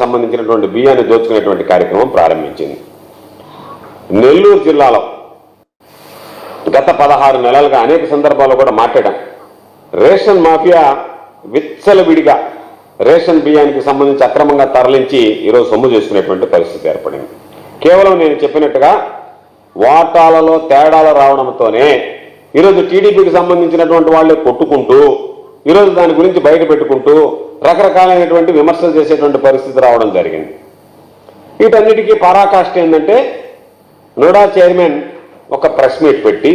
సంబంధించినటువంటి బియ్యాన్ని దోచుకునేటువంటి కార్యక్రమం ప్రారంభించింది. నెల్లూరు జిల్లాలో గత పదహారు నెలలుగా అనేక సందర్భాల్లో కూడా మాట్లాడాం. రేషన్ మాఫియా విచ్చలవిడిగా రేషన్ బియ్యానికి సంబంధించి అక్రమంగా తరలించి ఈరోజు సొమ్ము చేసుకునేటువంటి పరిస్థితి ఏర్పడింది. కేవలం నేను చెప్పినట్టుగా వాటాలలో తేడాలు రావడంతోనే ఈరోజు టీడీపీకి సంబంధించినటువంటి వాళ్ళే కొట్టుకుంటూ ఈరోజు దాని గురించి బయట పెట్టుకుంటూ రకరకాలైనటువంటి విమర్శలు చేసేటువంటి పరిస్థితి రావడం జరిగింది. వీటన్నిటికీ పరాకాష్ట ఏంటంటే నోడా చైర్మన్ ఒక ప్రెస్ మీట్ పెట్టి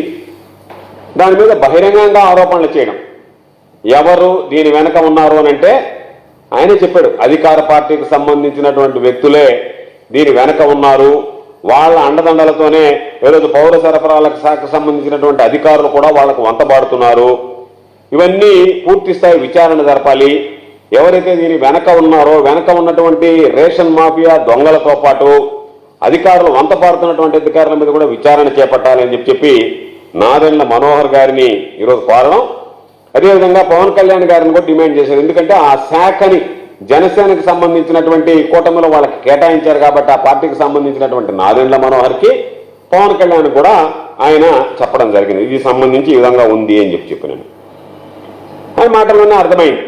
దాని మీద బహిరంగంగా ఆరోపణలు చేయడం. ఎవరు దీని వెనక ఉన్నారు అని అంటే ఆయన చెప్పాడు అధికార పార్టీకి సంబంధించినటువంటి వ్యక్తులే దీని వెనక ఉన్నారు. వాళ్ళ అండదండలతోనే ఈరోజు పౌర సరఫరాల శాఖకు సంబంధించినటువంటి అధికారులు కూడా వాళ్ళకు వంతబాడుతున్నారు. ఇవన్నీ పూర్తి స్థాయి విచారణ జరపాలి. ఎవరైతే దీని వెనక ఉన్నారో వెనక ఉన్నటువంటి రేషన్ మాఫియా దొంగలతో పాటు అధికారులు వంతపాడుతున్నటువంటి అధికారుల మీద కూడా విచారణ చేపట్టాలి అని చెప్పి చెప్పి నాదెండ్ల మనోహర్ గారిని ఈరోజు కోరడం అదేవిధంగా పవన్ కళ్యాణ్ గారిని కూడా డిమాండ్ చేశారు. ఎందుకంటే ఆ శాఖని జనసేనకు సంబంధించినటువంటి కూటమిలో వాళ్ళకి కేటాయించారు కాబట్టి ఆ పార్టీకి సంబంధించినటువంటి నాదెండ్ల మనోహర్కి పవన్ కళ్యాణ్ కూడా ఆయన చెప్పడం జరిగింది. ఇది సంబంధించి ఈ విధంగా ఉంది అని చెప్పి చెప్పినాను. అని మాటల్లోనే అర్థమైంది.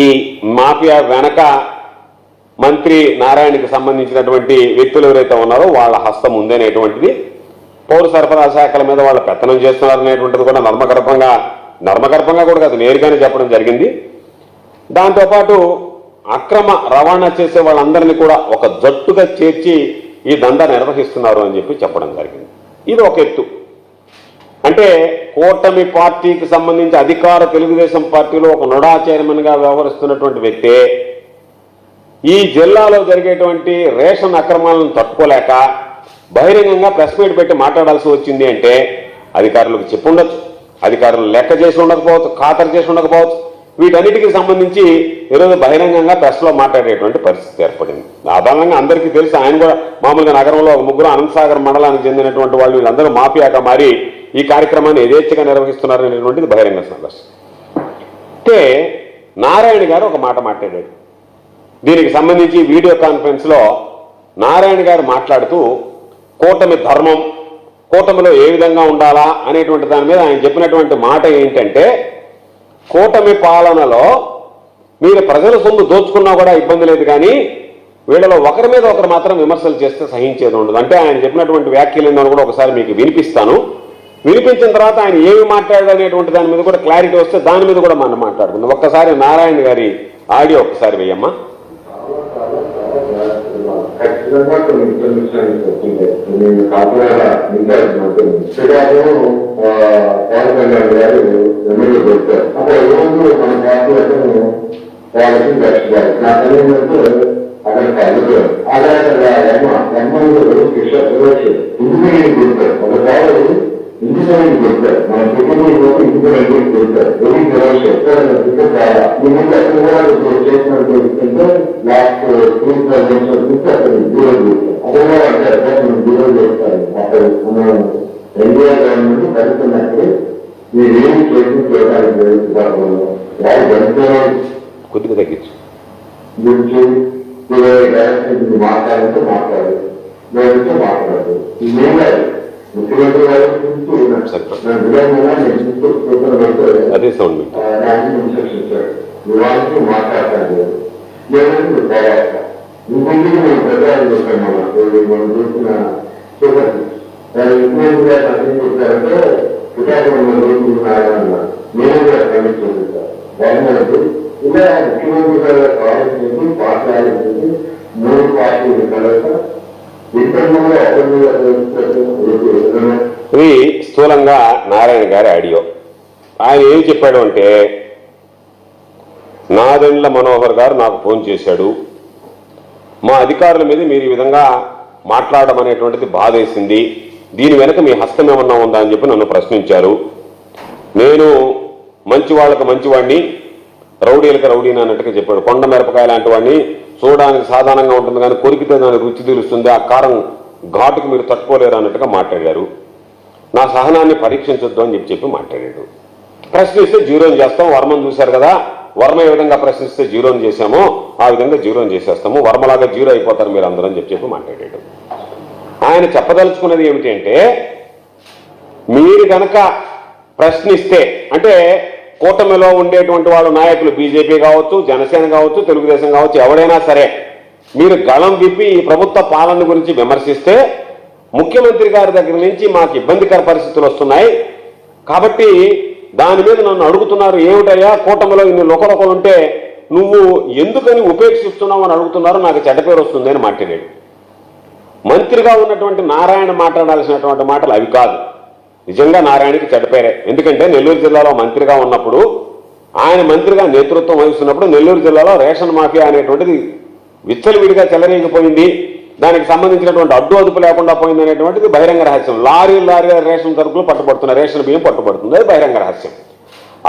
ఈ మాఫియా వెనక మంత్రి నారాయణకి సంబంధించినటువంటి వ్యక్తులు ఎవరైతే ఉన్నారో వాళ్ళ హస్తం ఉందనేటువంటిది పౌర సరఫరా శాఖల మీద వాళ్ళు పెత్తనం చేస్తున్నారు అనేటువంటిది కూడా నర్మగర్భంగా నర్మగర్భంగా కూడా కాదు నేరుగానే చెప్పడం జరిగింది. దాంతోపాటు అక్రమ రవాణా చేసే వాళ్ళందరినీ కూడా ఒక జట్టుగా చేర్చి ఈ దందా నిర్వహిస్తున్నారు అని చెప్పి చెప్పడం జరిగింది. ఇది ఒక ఎత్తు. అంటే కూటమి పార్టీకి సంబంధించి అధికార తెలుగుదేశం పార్టీలో ఒక నొడా చైర్మన్గా వ్యవహరిస్తున్నటువంటి వ్యక్తి ఈ జిల్లాలో జరిగేటువంటి రేషన్ అక్రమాలను తట్టుకోలేక బహిరంగంగా ప్రెస్ మీట్ పెట్టి మాట్లాడాల్సి వచ్చింది అంటే అధికారులకు చెప్పుండొచ్చు. అధికారులు లెక్క చేసి ఉండకపోవచ్చు ఖాతరు చేసి ఉండకపోవచ్చు. వీటన్నిటికీ సంబంధించి ఈరోజు బహిరంగంగా ప్రెస్లో మాట్లాడేటువంటి పరిస్థితి ఏర్పడింది. సాధారణంగా అందరికీ తెలుసు ఆయన కూడా మామూలుగా నగరంలో ఒక ముగ్గురు అనంతసాగర్ మండలానికి చెందినటువంటి వాళ్ళు వీళ్ళందరూ మాఫియాగా మారి ఈ కార్యక్రమాన్ని యథేచ్ఛగా నిర్వహిస్తున్నారనేటువంటిది బహిరంగ సందర్శన అయితే నారాయణ గారు ఒక మాట మాట్లాడాడు దీనికి సంబంధించి వీడియో కాన్ఫరెన్స్లో నారాయణ గారు మాట్లాడుతూ కూటమి ధర్మం కూటమిలో ఏ విధంగా ఉండాలా అనేటువంటి దాని మీద ఆయన చెప్పినటువంటి మాట ఏంటంటే కూటమి పాలనలో మీరు ప్రజల సొమ్ము దోచుకున్నా కూడా ఇబ్బంది లేదు కానీ వీళ్ళలో ఒకరి మీద ఒకరు మాత్రం విమర్శలు చేస్తే సహించేది ఉండదు. అంటే ఆయన చెప్పినటువంటి వ్యాఖ్యలు ఏందని కూడా ఒకసారి మీకు వినిపిస్తాను. వినిపించిన తర్వాత ఆయన ఏమి మాట్లాడాడు అనేటువంటి దాని మీద కూడా క్లారిటీ వస్తే దాని మీద కూడా మనం మాట్లాడుకుందాం. ఒక్కసారి నారాయణ గారి ఆడియో ఒక్కసారి వెయ్యమ్మా ఖచ్చితంగా కొన్ని ఇన్ఫర్మేషన్ వచ్చింది నేను కాకినాడ శ్రీకాకుళం పవన్ కళ్యాణ్ గారు ఎమ్మెల్యే పెట్టారు. అప్పుడు రోజు మన వాళ్ళకి నా తెలియదంటే అక్కడ కలుగుతారు అలాగే ఎమ్మ కిషోర్ సురేష్ ఇంజనీరింగ్ ఒకసారి ఇంజనీరింగ్ కొడతారు మన కుటుంబంలో ఇంజనీరింగ్ కొడతారు ఎవరి సురేష్ ఎక్కడ ఈ ముందు అక్కడ కూడా చేసినట్టు లాస్ట్ టూ థౌసండ్ నుంచి అక్కడ దూరం చేస్తారు. అక్కడ కూడా అంటే అక్కడ చేస్తారు. అక్కడ మన ఇండియా గవర్నమెంట్ కడుతున్నట్టు మీరేం చేసి చేయడానికి లేదు వాళ్ళు జనసేన కొద్దిగా తగ్గించు. గురించి డైరెక్ట్ మాట్లాడితే మాట్లాడు. లేదంటే మాట్లాడు. ఇదేం కాదు. ముఖ్యమంత్రి గారి గురించి అదే సౌండ్ మీకు. మాట్లాడతాను లేదంటే తర్వాత ఇంకొంచెం మేము పెద్దవాళ్ళు చెప్పాం మనం చూసిన చూడండి ముఖ్యమంత్రి గారు అర్థం అన్నారు నేను కూడా ఇలా ముఖ్యమంత్రి గారు పార్టీ మూడు పార్టీలు కలక ఇది స్థూలంగా నారాయణ గారి ఆడియో. ఆయన ఏం చెప్పాడు అంటే నాదెండ్ల మనోహర్ గారు నాకు ఫోన్ చేశాడు. మా అధికారుల మీద మీరు ఈ విధంగా మాట్లాడడం అనేటువంటిది బాధేసింది. దీని వెనక మీ హస్తం ఏమన్నా ఉందా? అని చెప్పి నన్ను ప్రశ్నించారు. నేను మంచి వాళ్ళకి మంచివాడిని రౌడీలకు రౌడీని అన్నట్టుగా చెప్పాడు. కొండ మిరపకాయ లాంటి వాడిని చూడడానికి సాధారణంగా ఉంటుంది కానీ కొరికితే దాని రుచి తెలుస్తుంది. ఆ కారం ఘాటుకు మీరు తట్టుకోలేరు అన్నట్టుగా మాట్లాడారు. నా సహనాన్ని పరీక్షించొద్దు అని చెప్పి చెప్పి మాట్లాడాడు. ప్రశ్నిస్తే జీరోని చేస్తాం. వర్మను చూశారు కదా? వర్మ ఏ విధంగా ప్రశ్నిస్తే జీరోని చేశామో ఆ విధంగా జీరోని చేసేస్తాము. వర్మలాగా జీరో అయిపోతారు మీరు అందరూ అని చెప్పి చెప్పి మాట్లాడాడు. ఆయన చెప్పదలుచుకున్నది ఏమిటి అంటే మీరు కనుక ప్రశ్నిస్తే అంటే కూటమిలో ఉండేటువంటి వాళ్ళు నాయకులు బీజేపీ కావచ్చు జనసేన కావచ్చు తెలుగుదేశం కావచ్చు ఎవడైనా సరే మీరు గళం విప్పి ఈ ప్రభుత్వ పాలన గురించి విమర్శిస్తే ముఖ్యమంత్రి గారి దగ్గర నుంచి మాకు ఇబ్బందికర పరిస్థితులు వస్తున్నాయి. కాబట్టి దాని మీద నన్ను అడుగుతున్నారు ఏమిటయ్యా కూటమిలో ఇన్ని లొకలొకలు ఉంటే నువ్వు ఎందుకని ఉపేక్షిస్తున్నావు అని అడుగుతున్నారు నాకు చెడ్డ పేరు వస్తుంది అని మాట్లాడాడు. మంత్రిగా ఉన్నటువంటి నారాయణ మాట్లాడాల్సినటువంటి మాటలు అవి కాదు. నిజంగా నారాయణకి చెడ్డపేరే ఎందుకంటే నెల్లూరు జిల్లాలో మంత్రిగా ఉన్నప్పుడు ఆయన మంత్రిగా నేతృత్వం వహిస్తున్నప్పుడు నెల్లూరు జిల్లాలో రేషన్ మాఫియా అనేటువంటిది విచ్చలవిడిగా చెలరేగిపోయింది. దానికి సంబంధించినటువంటి అడ్డు అదుపు లేకుండా పోయింది అనేటువంటిది బహిరంగ రహస్యం. లారీ లారీ రేషన్ సరుకులు పట్టుబడుతున్నాయి రేషన్ బియ్యం పట్టుబడుతుంది అది బహిరంగ రహస్యం.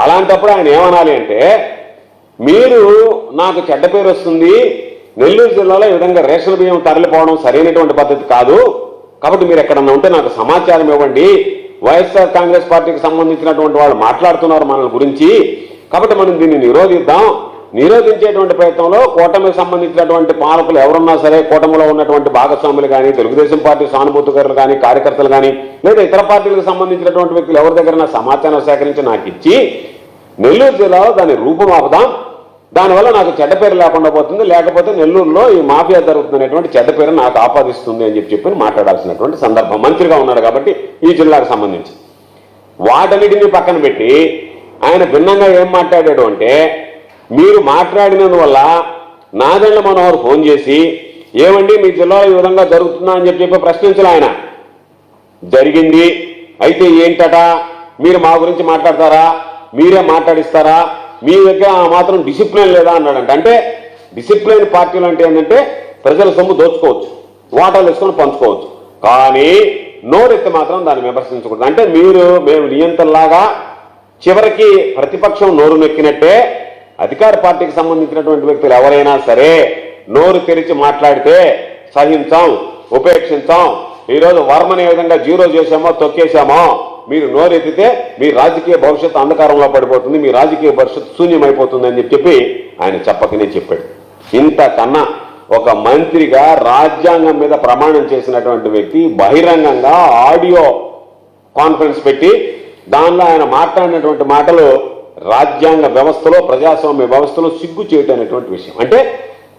అలాంటప్పుడు ఆయన ఏమనాలి అంటే మీరు నాకు చెడ్డ పేరు వస్తుంది నెల్లూరు జిల్లాలో ఈ విధంగా రేషన్ బియ్యం తరలిపోవడం సరైనటువంటి పద్ధతి కాదు. కాబట్టి మీరు ఎక్కడన్నా ఉంటే నాకు సమాచారం ఇవ్వండి. వైఎస్ఆర్ కాంగ్రెస్ పార్టీకి సంబంధించినటువంటి వాళ్ళు మాట్లాడుతున్నారు మన గురించి. కాబట్టి మనం దీన్ని నిరోధిద్దాం. నిరోధించేటువంటి ప్రయత్నంలో కూటమికి సంబంధించినటువంటి పాలకులు ఎవరున్నా సరే కూటమిలో ఉన్నటువంటి భాగస్వాములు కానీ తెలుగుదేశం పార్టీ సానుభూతికారులు కానీ కార్యకర్తలు కానీ లేదా ఇతర పార్టీలకు సంబంధించినటువంటి వ్యక్తులు ఎవరి దగ్గర సమాచారం సేకరించి నాకు ఇచ్చి నెల్లూరు జిల్లాలో దాన్ని రూపుమాపుదాం దానివల్ల నాకు చెడ్డ పేరు లేకుండా పోతుంది. లేకపోతే నెల్లూరులో ఈ మాఫియా జరుగుతున్నటువంటి చెడ్డ పేరు నాకు ఆపాదిస్తుంది అని చెప్పి చెప్పి మాట్లాడాల్సినటువంటి సందర్భం. మంత్రిగా ఉన్నాడు కాబట్టి ఈ జిల్లాకు సంబంధించి. వాటన్నిటిని పక్కన పెట్టి ఆయన భిన్నంగా ఏం మాట్లాడాడు అంటే మీరు మాట్లాడినందువల్ల నాదెండ్ల మనోహర్ ఫోన్ చేసి ఏమండి మీ జిల్లాలో ఈ విధంగా జరుగుతుందా అని చెప్పి చెప్పి ప్రశ్నించాలి ఆయన. జరిగింది. అయితే ఏంటట? మీరు మా గురించి మాట్లాడతారా? మీరే మాట్లాడిస్తారా? మీ దగ్గర మాత్రం డిసిప్లిన్ లేదా అన్నాడంట. అంటే డిసిప్లిన్ పార్టీలు అంటే ఏంటంటే ప్రజల సొమ్ము దోచుకోవచ్చు. వాటాలు వేసుకొని పంచుకోవచ్చు. కానీ నోరెత్తి మాత్రం దాన్ని విమర్శించకూడదు. అంటే మీరు మేము నియంత్రణలాగా చివరికి ప్రతిపక్షం నోరు నొక్కినట్టే అధికార పార్టీకి సంబంధించినటువంటి వ్యక్తులు ఎవరైనా సరే నోరు తెరిచి మాట్లాడితే సహించాం ఉపేక్షించాం ఈరోజు వర్మని ఏ విధంగా జీరో చేశామో తొక్కేశామో మీరు నోరెత్తితే మీ రాజకీయ భవిష్యత్తు అంధకారంలో పడిపోతుంది మీ రాజకీయ భవిష్యత్తు శూన్యమైపోతుంది అని చెప్పి ఆయన చెప్పకనే చెప్పాడు. ఇంతకన్నా ఒక మంత్రిగా రాజ్యాంగం మీద ప్రమాణం చేసినటువంటి వ్యక్తి బహిరంగంగా ఆడియో కాన్ఫరెన్స్ పెట్టి దానిలో ఆయన మాట్లాడినటువంటి మాటలు రాజ్యాంగ వ్యవస్థలో ప్రజాస్వామ్య వ్యవస్థలో సిగ్గు చేయటం అనేటువంటి విషయం. అంటే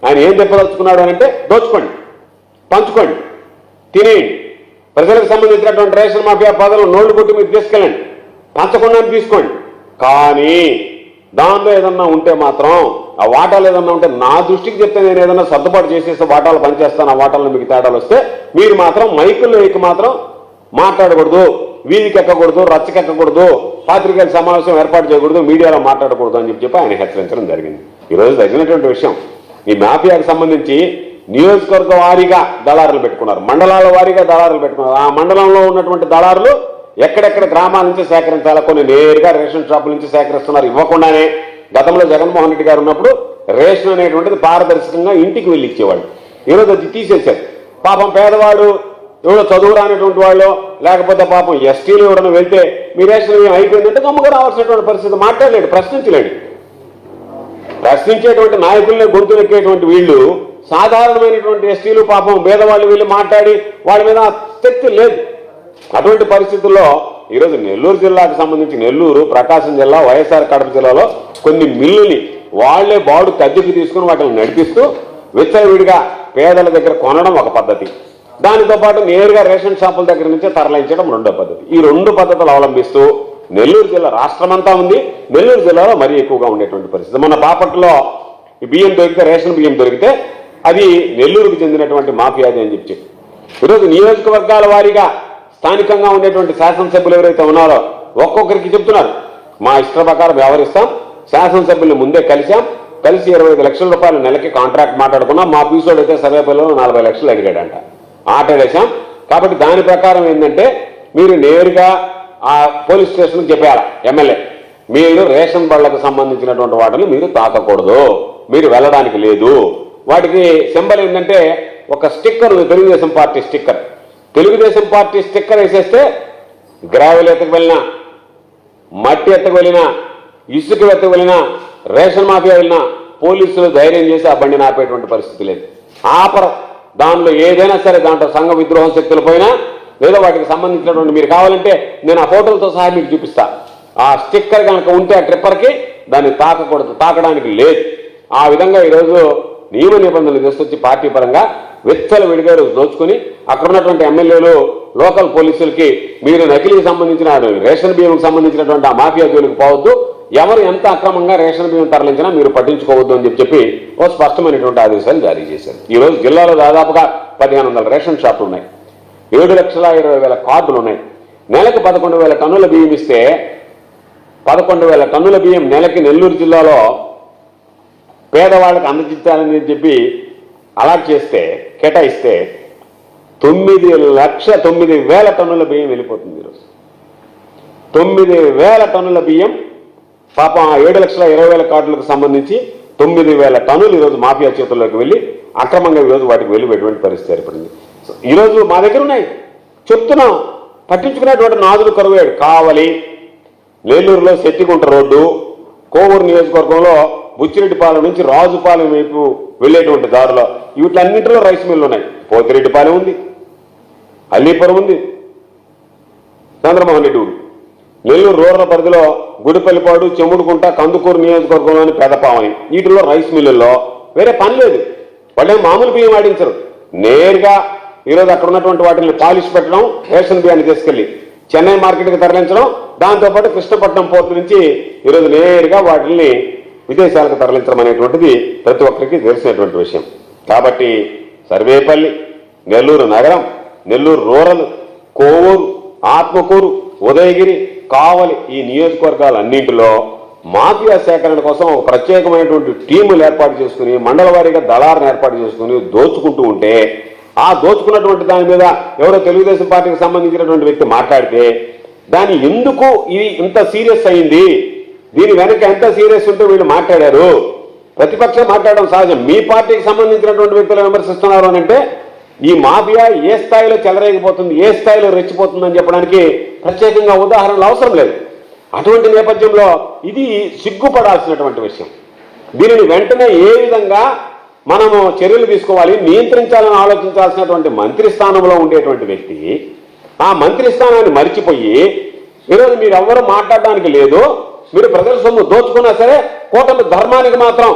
ఆయన ఏం చెప్పదలుచుకున్నాడు అంటే దోచుకోండి పంచుకోండి తినేయండి. ప్రజలకు సంబంధించినటువంటి రేషన్ మాఫియా పదవులు నోళ్ళు కొట్టి మీరు తీసుకెళ్ళండి. పంచకుండా తీసుకోండి. కానీ దానిలో ఏదన్నా ఉంటే మాత్రం ఆ వాటాలు ఏదన్నా ఉంటే నా దృష్టికి చెప్తే నేను ఏదన్నా సర్దుబాటు చేసేసి వాటాలు పనిచేస్తాను ఆ వాటాలను మీకు తేడాలు వస్తే మీరు మాత్రం మైకుల్లో ఎక్కి మాత్రం మాట్లాడకూడదు వీధికి ఎక్కకూడదు రచ్చకెక్కకూడదు పాత్రికేయుల సమావేశం ఏర్పాటు చేయకూడదు మీడియాలో మాట్లాడకూడదు అని చెప్పి చెప్పి ఆయన హెచ్చరించడం జరిగింది. ఈరోజు జరిగినటువంటి విషయం ఈ మాఫియాకు సంబంధించి నియోజకవర్గ వారీగా దళారులు పెట్టుకున్నారు. మండలాల వారీగా దళారులు పెట్టుకున్నారు. ఆ మండలంలో ఉన్నటువంటి దళారులు ఎక్కడెక్కడ గ్రామాల నుంచి సేకరించాలో కొన్ని నేరుగా రేషన్ షాపుల నుంచి సేకరిస్తున్నారు. ఇవ్వకుండానే గతంలో జగన్మోహన్ రెడ్డి గారు ఉన్నప్పుడు రేషన్ అనేటువంటిది పారదర్శకంగా ఇంటికి వెళ్ళి ఇచ్చేవాళ్ళు. ఈరోజు అది తీసేశారు. పాపం పేదవాడు ఎవడో చదువు రానటువంటి వాళ్ళు లేకపోతే పాపం ఎస్టీలు ఎవరైనా వెళ్తే మీ రేషన్ ఏం అయిపోయిందంటే గమ్ముగా రావాల్సినటువంటి పరిస్థితి మాట్లాడలేడు ప్రశ్నించలేడు ప్రశ్నించేటువంటి నాయకుల్ని గొంతు వీళ్ళు సాధారణమైనటువంటి ఎస్టీలు పాపం పేదవాళ్ళు వీళ్ళు మాట్లాడి వాళ్ళ మీద శక్తి లేదు. అటువంటి పరిస్థితుల్లో ఈరోజు నెల్లూరు జిల్లాకు సంబంధించి నెల్లూరు ప్రకాశం జిల్లా వైఎస్ఆర్ కడప జిల్లాలో కొన్ని మిల్లుని వాళ్ళే బాడు కద్దెకి తీసుకుని వాటిని నడిపిస్తూ విచ్చలవిడిగా పేదల దగ్గర కొనడం ఒక పద్ధతి. దానితో పాటు నేరుగా రేషన్ షాపుల దగ్గర నుంచే తరలించడం రెండో పద్ధతి. ఈ రెండు పద్ధతులు అవలంబిస్తూ నెల్లూరు జిల్లా రాష్ట్రమంతా ఉంది. నెల్లూరు జిల్లాలో మరీ ఎక్కువగా ఉండేటువంటి పరిస్థితి. మన బాపట్లో ఈ బియ్యం దొరికితే రేషన్ బియ్యం దొరికితే అది నెల్లూరుకు చెందినటువంటి మాఫియాది అని చెప్పి. ఈరోజు నియోజకవర్గాల వారీగా స్థానికంగా ఉండేటువంటి శాసనసభ్యులు ఎవరైతే ఉన్నారో ఒక్కొక్కరికి చెప్తున్నారు. మా ఇష్ట ప్రకారం వ్యవహరిస్తాం శాసనసభ్యుల్ని ముందే కలిసాం కలిసి ఇరవై ఐదు లక్షల రూపాయలు నెలకి కాంట్రాక్ట్ మాట్లాడుకున్నాం మా పీసోడు అయితే సర్వేపల్లిలో నలభై లక్షలు అడిగాడంట. వేశాం. కాబట్టి దాని ప్రకారం ఏంటంటే మీరు నేరుగా ఆ పోలీస్ స్టేషన్కి చెప్పారు ఎమ్మెల్యే? మీరు రేషన్ బళ్ళకు సంబంధించినటువంటి వాటిని మీరు తాకకూడదు. మీరు వెళ్ళడానికి లేదు. వాటికి సింబల్ ఏంటంటే ఒక స్టిక్కర్ ఉంది Telugudesam party sticker. Telugudesam party sticker వేసేస్తే గ్రావెల్ ఎత్తకు వెళ్ళినా మట్టి ఎత్తకు వెళ్ళినా ఇసుక ఎత్తకు వెళ్ళినా రేషన్ మాఫియా వెళ్ళినా పోలీసులు ధైర్యం చేసి ఆ బండిని ఆపేటువంటి పరిస్థితి లేదు. ఆపరు. దానిలో ఏదైనా సరే దాంట్లో సంఘ విద్రోహ శక్తులు పోయినా లేదా వాటికి సంబంధించినటువంటి మీరు కావాలంటే నేను ఆ ఫోటోలతో సహా మీకు చూపిస్తా. ఆ స్టిక్కర్ కనుక ఉంటే ఆ ట్రిప్పర్కి దాన్ని తాకకూడదు తాకడానికి లేదు. ఆ విధంగా ఈరోజు నియమ నిబంధనలు తీసుకొచ్చి పార్టీ పరంగా వెచ్చల విడిగా దోచుకుని దోచుకొని అక్కడ ఉన్నటువంటి ఎమ్మెల్యేలు లోకల్ పోలీసులకి మీరు నకిలీకి సంబంధించిన రేషన్ బియ్యంకి సంబంధించినటువంటి ఆ మాఫియా జోలికి పోవద్దు. ఎవరు ఎంత అక్రమంగా రేషన్ బియ్యం తరలించినా మీరు పట్టించుకోవద్దు అని చెప్పి ఓ స్పష్టమైనటువంటి ఆదేశాలు జారీ చేశారు. ఈ రోజు జిల్లాలో దాదాపుగా పదిహేను వందల రేషన్ షాపులు ఉన్నాయి. ఏడు లక్షల ఇరవై వేల కార్డులు ఉన్నాయి. నెలకు పదకొండు వేల టన్నుల బియ్యం ఇస్తే పదకొండు వేల టన్నుల బియ్యం నెలకి నెల్లూరు జిల్లాలో పేదవాళ్ళకి అందజేయాలని చెప్పి అలా చేస్తే కేటాయిస్తే తొమ్మిది లక్ష తొమ్మిది వేల టన్నుల బియ్యం వెళ్ళిపోతుంది ఈరోజు. తొమ్మిది వేల టన్నుల బియ్యం పాపం ఏడు లక్షల ఇరవై వేల కార్డులకు సంబంధించి తొమ్మిది వేల టన్నులు ఈరోజు మాఫియా చేతుల్లోకి వెళ్ళి అక్రమంగా ఈరోజు వాటికి వెళ్ళిపోయేటువంటి పరిస్థితి ఏర్పడింది. సో ఈరోజు మా దగ్గర ఉన్నాయి. చెప్తున్నాం. పట్టించుకునేటువంటి నాదులు కరువాడు కావలి నెల్లూరులో సెట్టిగుంట రోడ్డు కోవూరు నియోజకవర్గంలో బుచ్చిరెడ్డిపాలెం నుంచి రాజుపాలెం వైపు వెళ్ళేటువంటి దారిలో వీటన్నింటిలో రైస్ మిల్లు ఉన్నాయి. పోతిరెడ్డిపాలెం ఉంది. అల్లీపురం ఉంది. చంద్రమోహన్ రెడ్డి ఊరు నెల్లూరు రూరల్ పరిధిలో గుడిపల్లిపాడు చెముడుకుంట కందుకూరు నియోజకవర్గంలోని పెదపావని వీటిలో రైస్ మిల్లుల్లో వేరే పని లేదు. వాళ్ళే మామూలు బియ్యం ఆడించరు. నేరుగా ఈరోజు అక్కడ ఉన్నటువంటి వాటిని పాలిష్ పెట్టడం రేషన్ బియ్యాన్ని తీసుకెళ్ళి చెన్నై మార్కెట్కి తరలించడం దాంతోపాటు కృష్ణపట్నం పోర్టు నుంచి ఈరోజు నేరుగా వాటిని విదేశాలకు తరలించడం అనేటువంటిది ప్రతి ఒక్కరికి తెలిసినటువంటి విషయం. కాబట్టి సర్వేపల్లి నెల్లూరు నగరం నెల్లూరు రూరల్ కోవూరు ఆత్మకూరు ఉదయగిరి కావలి ఈ నియోజకవర్గాలన్నింటిలో మాఫియా సేకరణ కోసం ఒక ప్రత్యేకమైనటువంటి టీములు ఏర్పాటు చేసుకుని మండల వారీగా దళాలను ఏర్పాటు చేసుకుని దోచుకుంటూ ఉంటే ఆ దోచుకున్నటువంటి దాని మీద ఎవరో తెలుగుదేశం పార్టీకి సంబంధించినటువంటి వ్యక్తి మాట్లాడితే దాని ఎందుకు ఇది ఇంత సీరియస్ అయింది? దీని వెనక ఎంత సీరియస్ ఉంటే వీళ్ళు మాట్లాడారు. ప్రతిపక్షం మాట్లాడడం సహజం. మీ పార్టీకి సంబంధించినటువంటి వ్యక్తులు విమర్శిస్తున్నారు అని అంటే ఈ మాఫియా ఏ స్థాయిలో చెలరేగిపోతుంది ఏ స్థాయిలో రెచ్చిపోతుందని చెప్పడానికి ప్రత్యేకంగా ఉదాహరణలు అవసరం లేదు. అటువంటి నేపథ్యంలో ఇది సిగ్గుపడాల్సినటువంటి విషయం. దీనిని వెంటనే ఏ విధంగా మనము చర్యలు తీసుకోవాలి నియంత్రించాలని ఆలోచించాల్సినటువంటి మంత్రి స్థానంలో ఉండేటువంటి వ్యక్తి ఆ మంత్రి స్థానాన్ని మరిచిపోయి ఈరోజు మీరు ఎవ్వరూ మాట్లాడడానికి లేదు మీరు ప్రజల సొమ్ము దోచుకున్నా సరే కూటమి ధర్మానికి మాత్రం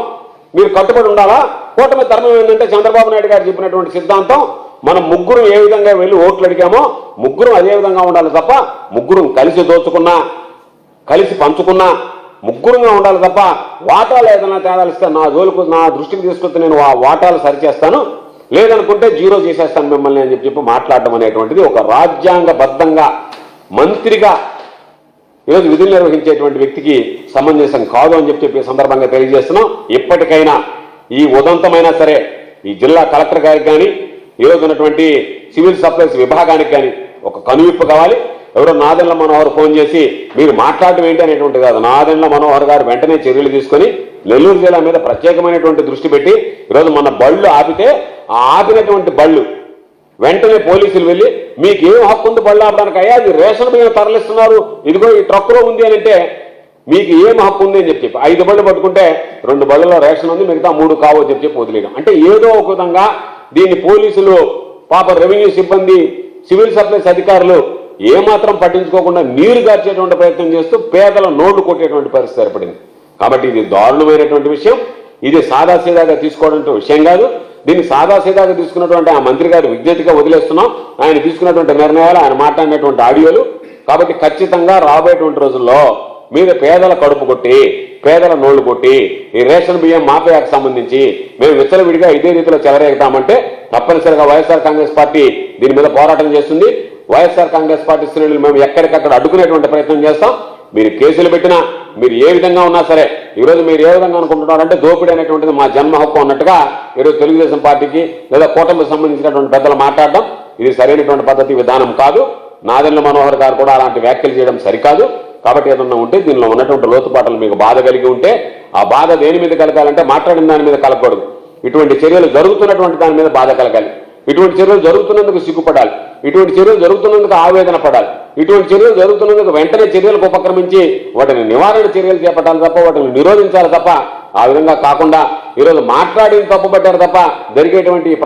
మీరు కట్టుబడి ఉండాలా? కూటమి ధర్మం ఏంటంటే చంద్రబాబు నాయుడు గారు చెప్పినటువంటి సిద్ధాంతం మనం ముగ్గురు ఏ విధంగా వెళ్ళి ఓట్లు అడిగామో ముగ్గురం అదే విధంగా ఉండాలి తప్ప ముగ్గురు కలిసి దోచుకున్నా కలిసి పంచుకున్నా ముగ్గురుగా ఉండాలి తప్ప వాటాలు ఏదైనా తేడాలిస్తే నా జోలుకు నా దృష్టికి తీసుకొస్తే నేను ఆ వాటాలు సరిచేస్తాను. లేదనుకుంటే జీరో చేసేస్తాను మిమ్మల్ని అని చెప్పి చెప్పి మాట్లాడడం అనేటువంటిది ఒక రాజ్యాంగబద్ధంగా మంత్రిగా ఈరోజు విధులు నిర్వహించేటువంటి వ్యక్తికి సమంజసం కాదు అని చెప్పి చెప్పి సందర్భంగా తెలియజేస్తున్నాం. ఇప్పటికైనా ఈ ఉదంతమైనా సరే ఈ జిల్లా కలెక్టర్ గారికి కానీ ఈరోజు ఉన్నటువంటి సివిల్ సప్లైస్ విభాగానికి కానీ ఒక కనువిప్పు కావాలి. ఎవరో నాదెండ్ల మనోహర్ ఫోన్ చేసి మీరు మాట్లాడటం ఏంటి అనేటువంటి కాదు. నాదెండ్ల మనోహర్ గారు వెంటనే చర్యలు తీసుకొని నెల్లూరు జిల్లా మీద ప్రత్యేకమైనటువంటి దృష్టి పెట్టి ఈరోజు మన బళ్ళు ఆపితే ఆ ఆపినటువంటి బళ్ళు వెంటనే పోలీసులు వెళ్ళి మీకు ఏం హక్కు ఉంది బళ్ళు ఆపడానికి? అయ్యా అది రేషన్ మీద తరలిస్తున్నారు. ఇదిగో ఈ ట్రక్కులో ఉంది అని అంటే మీకు ఏం హక్కు ఉంది అని చెప్పి ఐదు బళ్ళు పట్టుకుంటే రెండు బళ్ళలో రేషన్ ఉంది మిగతా మూడు కావో చెప్పి చెప్పి వదిలేయడం. అంటే ఏదో ఒక విధంగా దీన్ని పోలీసులు పాప రెవెన్యూ సిబ్బంది సివిల్ సప్లైస్ అధికారులు ఏమాత్రం పట్టించుకోకుండా నీరు గార్చేటువంటి ప్రయత్నం చేస్తూ పేదల నోళ్ళు కొట్టేటువంటి పరిస్థితి ఏర్పడింది. కాబట్టి ఇది దారుణమైనటువంటి విషయం. ఇది సాదాసీదాగా తీసుకోవడం విషయం కాదు. దీన్ని సాదాసీదాగా తీసుకున్నటువంటి ఆ మంత్రి గారు విజ్ఞతగా వదిలేస్తున్నాం. ఆయన తీసుకున్నటువంటి నిర్ణయాలు ఆయన మాట్లాడినటువంటి ఆడియోలు. కాబట్టి ఖచ్చితంగా రాబోయేటువంటి రోజుల్లో మీద పేదల కడుపు కొట్టి పేదల నోళ్ళు కొట్టి ఈ రేషన్ బియ్యం మాఫియాకు సంబంధించి మేము విచ్చలవిడిగా ఇదే రీతిలో చెలరేగుతామంటే తప్పనిసరిగా వైఎస్ఆర్ కాంగ్రెస్ పార్టీ దీని మీద పోరాటం చేస్తుంది. వైఎస్ఆర్ కాంగ్రెస్ పార్టీ శ్రేణులు మేము ఎక్కడికక్కడ అడ్డుకునేటువంటి ప్రయత్నం చేస్తాం. మీరు కేసులు పెట్టినా మీరు ఏ విధంగా ఉన్నా సరే ఈరోజు మీరు ఏ విధంగా అనుకుంటున్నారంటే దోపిడీ అనేటువంటిది మా జన్మ హక్కు అన్నట్టుగా ఈరోజు తెలుగుదేశం పార్టీకి లేదా కూటమికి సంబంధించినటువంటి పెద్దలు మాట్లాడడం ఇది సరైనటువంటి పద్ధతి విధానం కాదు. నాదెండ్ల మనోహర్ గారు కూడా అలాంటి వ్యాఖ్యలు చేయడం సరికాదు. కాబట్టి ఏదన్నా ఉంటే దీనిలో ఉన్నటువంటి లోతుపాటలు మీకు బాధ కలిగి ఉంటే ఆ బాధ దేని మీద కలగాలంటే మాట్లాడిన దాని మీద కలగకూడదు. ఇటువంటి చర్యలు జరుగుతున్నటువంటి దాని మీద బాధ కలగాలి. ఇటువంటి చర్యలు జరుగుతున్నందుకు సిగ్గుపడాలి. ఇటువంటి చర్యలు జరుగుతున్నందుకు ఆవేదన పడాలి. ఇటువంటి చర్యలు జరుగుతున్నందుకు వెంటనే చర్యలకు ఉపక్రమించి వాటిని నివారణ చర్యలు చేపట్టాలి తప్ప వాటిని నిరోధించాలి తప్ప ఆ విధంగా కాకుండా ఈరోజు మాట్లాడిన తప్పు పట్టారు తప్ప జరిగేటువంటి ఈ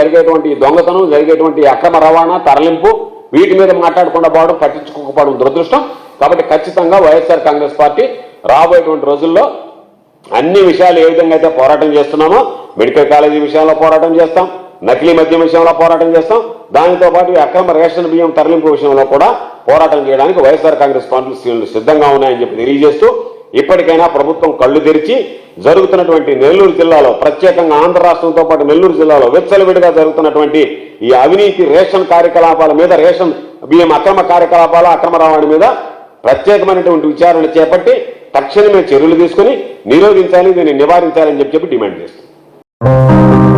జరిగేటువంటి దొంగతనం జరిగేటువంటి అక్రమ రవాణా తరలింపు వీటి మీద మాట్లాడకుండా పోవడం పట్టించుకోకపోవడం దురదృష్టం. కాబట్టి ఖచ్చితంగా వైఎస్ఆర్ కాంగ్రెస్ పార్టీ రాబోయేటువంటి రోజుల్లో అన్ని విషయాలు ఏ విధంగా అయితే పోరాటం చేస్తున్నామో మెడికల్ కాలేజీ విషయంలో పోరాటం చేస్తాం. నకిలీ మద్యం విషయంలో పోరాటం చేస్తాం. దానితో పాటు అక్రమ రేషన్ బియ్యం తరలింపు విషయంలో కూడా పోరాటం చేయడానికి వైఎస్ఆర్ కాంగ్రెస్ పార్టీలు సిద్ధంగా ఉన్నాయని చెప్పి తెలియజేస్తూ ఇప్పటికైనా ప్రభుత్వం కళ్ళు తెరిచి జరుగుతున్నటువంటి నెల్లూరు జిల్లాలో ప్రత్యేకంగా ఆంధ్ర రాష్ట్రంతో పాటు నెల్లూరు జిల్లాలో విచ్చలవిడిగా జరుగుతున్నటువంటి ఈ అవినీతి రేషన్ కార్యకలాపాల మీద రేషన్ బియ్యం అక్రమ కార్యకలాపాల అక్రమ రవాణా మీద ప్రత్యేకమైనటువంటి విచారణ చేపట్టి తక్షణమే చర్యలు తీసుకుని నిరోధించాలి దీన్ని నివారించాలని చెప్పి చెప్పి డిమాండ్ చేస్తాం